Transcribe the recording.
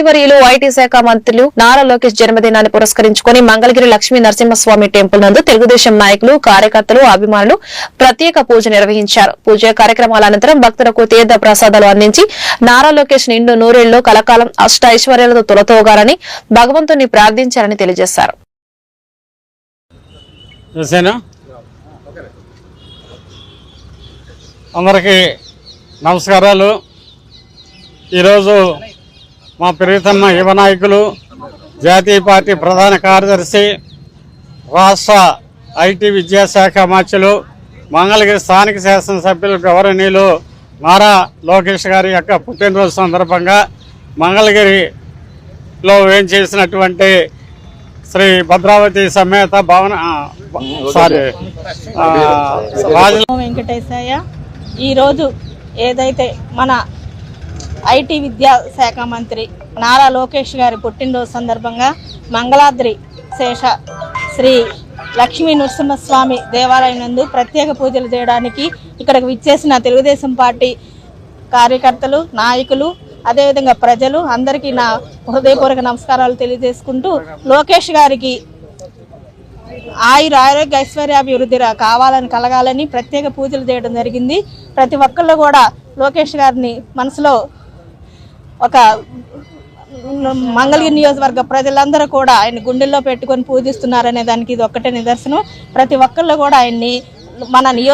మంత్రివర్యులు ఐటీ శాఖ మంత్రులు నారా లోకేష్ జన్మదినాన్ని పురస్కరించుకుని మంగళగిరి లక్ష్మీ నరసింహస్వామి టెంపుల్ నందు తెలుగుదేశం నాయకులు కార్యకర్తలు అభిమానులు ప్రత్యేక పూజ నిర్వహించారు. పూజ కార్యక్రమాల అనంతరం భక్తులకు తీర్థ ప్రసాదాలు అందించి నారా లోకేష్ నిండు నూరేళ్ళు కలకాలం అష్ట ఐశ్వర్యాలతో తొలతోగాలని భగవంతుని ప్రార్థించారని తెలియజేశారు. అందరికీ నమస్కారాలు. ఈరోజు మా ప్రియతమ యువ నాయకులు జాతీయ పార్టీ ప్రధాన కార్యదర్శి రాష్ట్ర ఐటీ విద్యాశాఖ మార్చులు మంగళగిరి స్థానిక శాసనసభ్యులు గౌరవనీయులు నారా లోకేష్ గారి యొక్క పుట్టినరోజు సందర్భంగా మంగళగిరిలో ఏం చేసినటువంటి శ్రీ భద్రావతి సమేత భవన సారీ వెంకటేశయ్య ఈరోజు ఏదైతే మన ఐటీ విద్యా శాఖ మంత్రి నారా లోకేష్ గారి పుట్టినరోజు సందర్భంగా మంగళాద్రి శేష శ్రీ లక్ష్మీ నృసింహస్వామి దేవాలయం నందు ప్రత్యేక పూజలు చేయడానికి ఇక్కడికి విచ్చేసిన తెలుగుదేశం పార్టీ కార్యకర్తలు నాయకులు అదేవిధంగా ప్రజలు అందరికీ నా హృదయపూర్వక నమస్కారాలు తెలియజేసుకుంటూ లోకేష్ గారికి ఆయుర ఆరోగ్య ఐశ్వర్యాభివృద్ధి కావాలని కలగాలని ప్రత్యేక పూజలు చేయడం జరిగింది. ప్రతి ఒక్కళ్ళు కూడా లోకేష్ గారిని మనసులో ఒక మంగళగిరి నియోజకవర్గ ప్రజలందరూ కూడా ఆయన గుండెల్లో పెట్టుకొని పూజిస్తున్నారనే దానికి ఇది ఒక్కటే నిదర్శనం. ప్రతి ఒక్కళ్ళు కూడా ఆయన్ని మన నియో